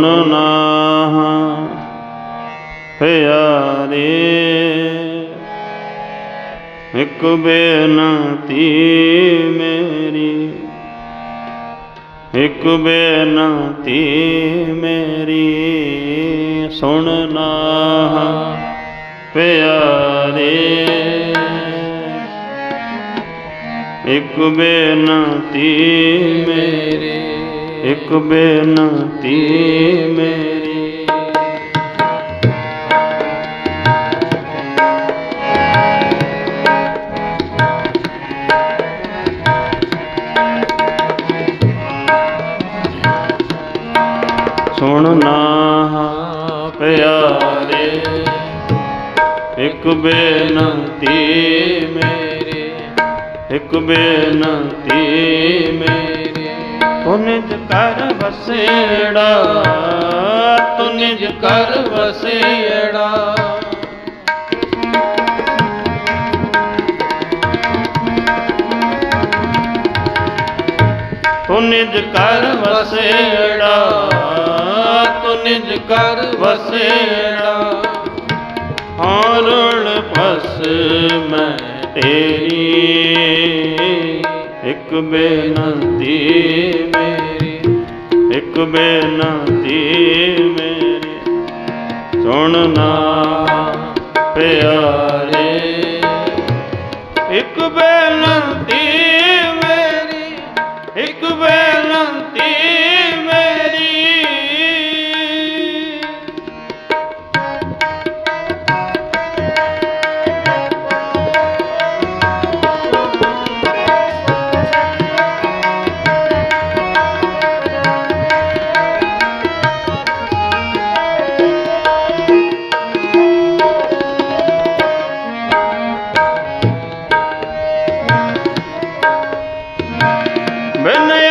ਸੁਣ ਨਾਹ, ਪਿਆਰੇ। ਇੱਕ ਬੇਨਤੀ ਮੇਰੀ, ਇੱਕ ਬੇਨਤੀ ਮੇਰੀ, ਸੁਣ ਨਾਹ, ਪਿਆਰੇ। ਇੱਕ ਬੇਨਤੀ ਮੇਰੀ ਇੱਕ ਬੇਨਤੀ ਮੇਰੀ। ਸੁਣ ਨਾ ਪਿਆਰੇ ਇੱਕ ਬੇਨਤੀ ਮੇਰੀ ਇੱਕ ਬੇਨਤੀ ਮੇਰੀ। ਤੂੰ ਨਿਜ ਕਰ ਵਸੇੜਾ ਤੂੰ ਨਿਜ ਕਰ ਵਸੇੜਾ। ਤੂੰ ਨਿਜ ਕਰ ਵਸੇੜਾ ਤੂੰ ਨਿਜ ਕਰ ਵਸੇੜਾ। ਹਾਰਣ ਫਸ ਮੈਂ ਤੇ ਬੇਨਤੀ ਮੇਰੀ ਇੱਕ ਬੇਨਤੀ ਮੇਰੀ ਸੁਣ ਨਾ ਪਿਆਰੇ।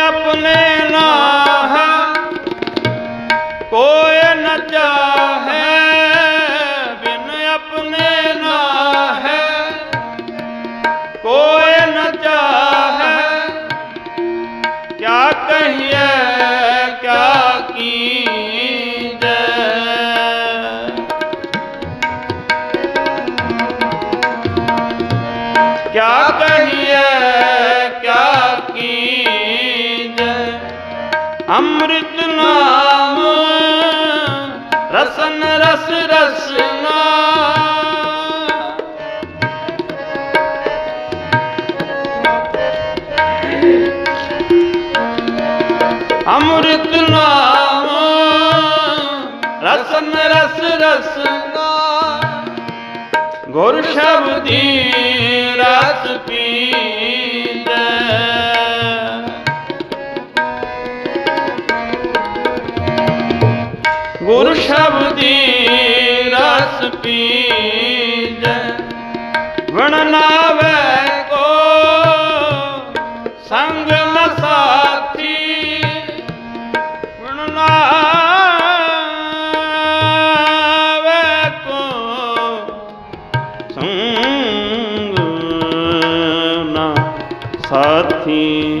अपने नाम ਅੰਮ੍ਰਿਤ ਨਾਮ ਰਸਨ ਰਸ ਰਸਨਾ ਅੰਮ੍ਰਿਤ ਨਾਮ ਰਸਨ ਰਸ ਰਸਨਾ ਗੁਰ ਸ਼ਬਦੀ ਰਸ ਪੀ ਗੁਰ ਸ਼ਬਦੀ ਰਸ ਪੀਜੈ। ਵਣ ਨਾਵੇ ਕੋ, ਸੰਗ ਨ ਸਾਥੀ। ਵਣ ਨਾਵੇ ਕੋ, ਸੰਗ ਨਾ ਸਾਥੀ।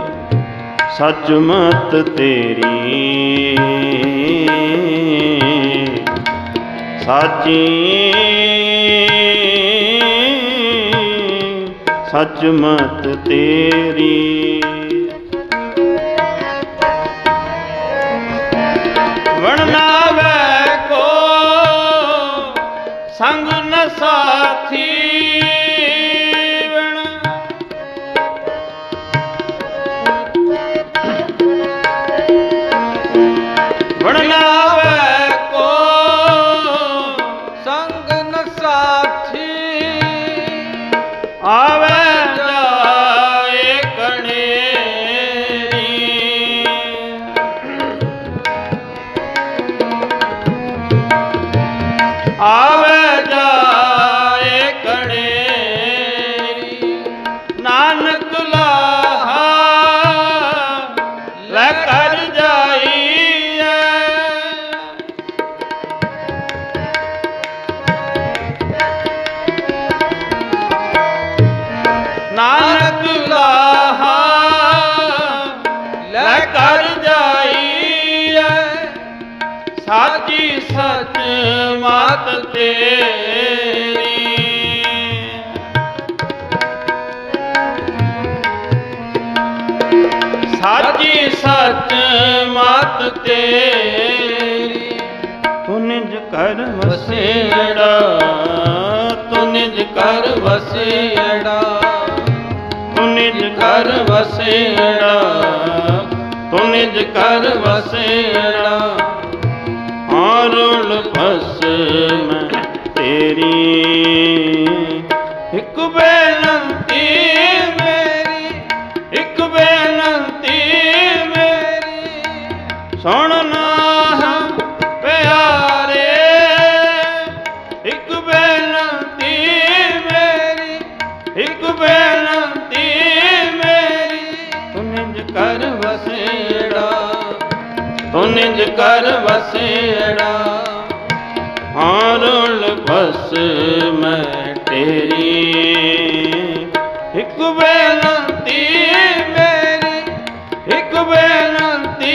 ਸੱਚ ਮਤ ਤੇਰੀ। ਸਾਚੀ ਸੱਚ ਮਤ ਤੇਰੀ। ਵਣਨਾਵੇ ਕੋ ਸੰਗ ਨ ਸਾਥੀ। जा ਮਤ ਤੇਰੀ। ਸਾਚੀ ਸੱਚ ਮਤ ਤੇਰੀ। ਤੂੰ ਨਿਜ ਕਰ ਵਸੇੜਾ ਤੂੰ ਨਿਜ ਕਰ ਵਸੇੜਾ। ਤੂੰ ਨਿਜ ਕਰ ਵਸੇੜਾ ਤੂੰ ਨਿਜ ਕਰ ਵਸੇੜਾ। ਆਰੁਲ ਫਸ ਮੈਂ ਤੇਰੀ। ਇੱਕ ਬੇਨਤੀ ਮੇਰੀ, ਇੱਕ ਬੇਨਤੀ ਮੇਰੀ। ਸੁਣ ਨਾ ਪਿਆਰੇ, ਇੱਕ ਬੇਨਤੀ ਮੇਰੀ, ਇੱਕ ਬੇਨਤੀ ਮੇਰੀ। ਤੂੰ ਨਿਜ ਕਰ ਵਸੇੜਾ, ਤੂੰ ਨਿਜ ਕਰ ਵਸੇੜਾ। ਹਾਰੁਲ ਬਸ ਮੈਂ ਤੇਰੀ। ਇੱਕ ਬੇਨਤੀ ਮੇਰੀ, ਇੱਕ ਬੇਨਤੀ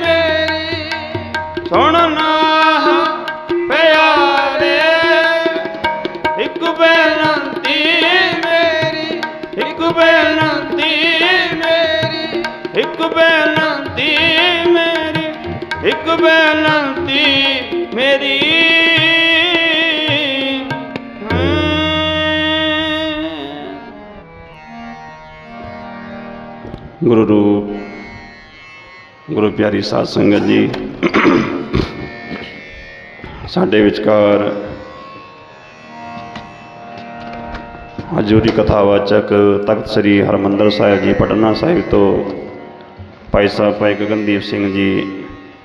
ਮੇਰੀ। ਸੁਣ ਪਿਆਰੇ, ਇੱਕ ਬੇਨਤੀ ਮੇਰੀ, ਇੱਕ ਬੇਨਤੀ ਮੇਰੀ, ਇੱਕ ਬੇਨਤੀ ਮੇਰੀ, ਇੱਕ ਬੇਨਤੀ ਮੇਰੀ ਗੁਰੂ ਰੂਪ, ਗੁਰੂ ਪਿਆਰੀ ਸਾਧ ਸੰਗਤ ਜੀ। ਸਾਡੇ ਵਿਚਕਾਰ ਹਜੂਰੀ ਕਥਾਵਾਚਕ ਤਖਤ ਸ੍ਰੀ ਹਰਮੰਦਰ ਸਾਹਿਬ ਜੀ, ਪਟਨਾ ਸਾਹਿਬ ਤੋਂ ਭਾਈ ਸਾਹਿਬ ਭਾਈ ਗਗਨਦੀਪ ਸਿੰਘ ਜੀ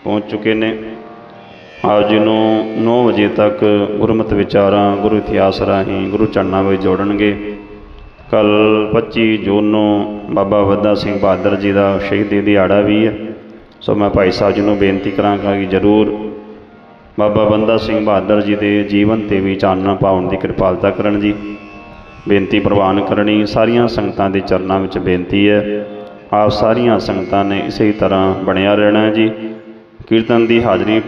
ਪਹੁੰਚ ਚੁੱਕੇ ਨੇ। ਆਪ ਜੀ ਨੂੰ 9 ਵਜੇ ਤੱਕ ਗੁਰਮਤਿ ਵਿਚਾਰਾਂ, ਗੁਰੂ ਇਤਿਹਾਸ ਰਾਹੀਂ ਗੁਰੂ ਚਰਨਾਂ ਵਿੱਚ ਜੋੜਨਗੇ। ਕੱਲ 25 ਜੂਨ ਨੂੰ ਬਾਬਾ ਵੱਦਾ ਸਿੰਘ ਬਹਾਦਰ ਜੀ ਦਾ ਸ਼ਹੀਦੀ ਦਿਹਾੜਾ ਵੀ ਹੈ। ਸੋ ਮੈਂ ਭਾਈ ਸਾਹਿਬ ਜੀ ਨੂੰ ਬੇਨਤੀ ਕਰਾਂਗਾ ਕਿ ਜ਼ਰੂਰ ਬਾਬਾ ਬੰਦਾ ਸਿੰਘ ਬਹਾਦਰ ਜੀ ਦੇ ਜੀਵਨ ਤੇ ਵੀ ਚਾਨਣਾ ਪਾਉਣ ਦੀ ਕਿਰਪਾਲਤਾ ਕਰਨ ਜੀ। ਬੇਨਤੀ ਪ੍ਰਵਾਨ ਕਰਨੀ ਸਾਰੀਆਂ ਸੰਗਤਾਂ ਦੇ ਚਰਨਾਂ ਵਿੱਚ ਬੇਨਤੀ ਹੈ। ਆਪ ਸਾਰੀਆਂ ਸੰਗਤਾਂ ਨੇ ਇਸੇ ਤਰ੍ਹਾਂ ਬਣਿਆ ਰਹਿਣਾ ਜੀ। ਕੀਰਤਨ ਦੀ ਹਾਜ਼ਰੀ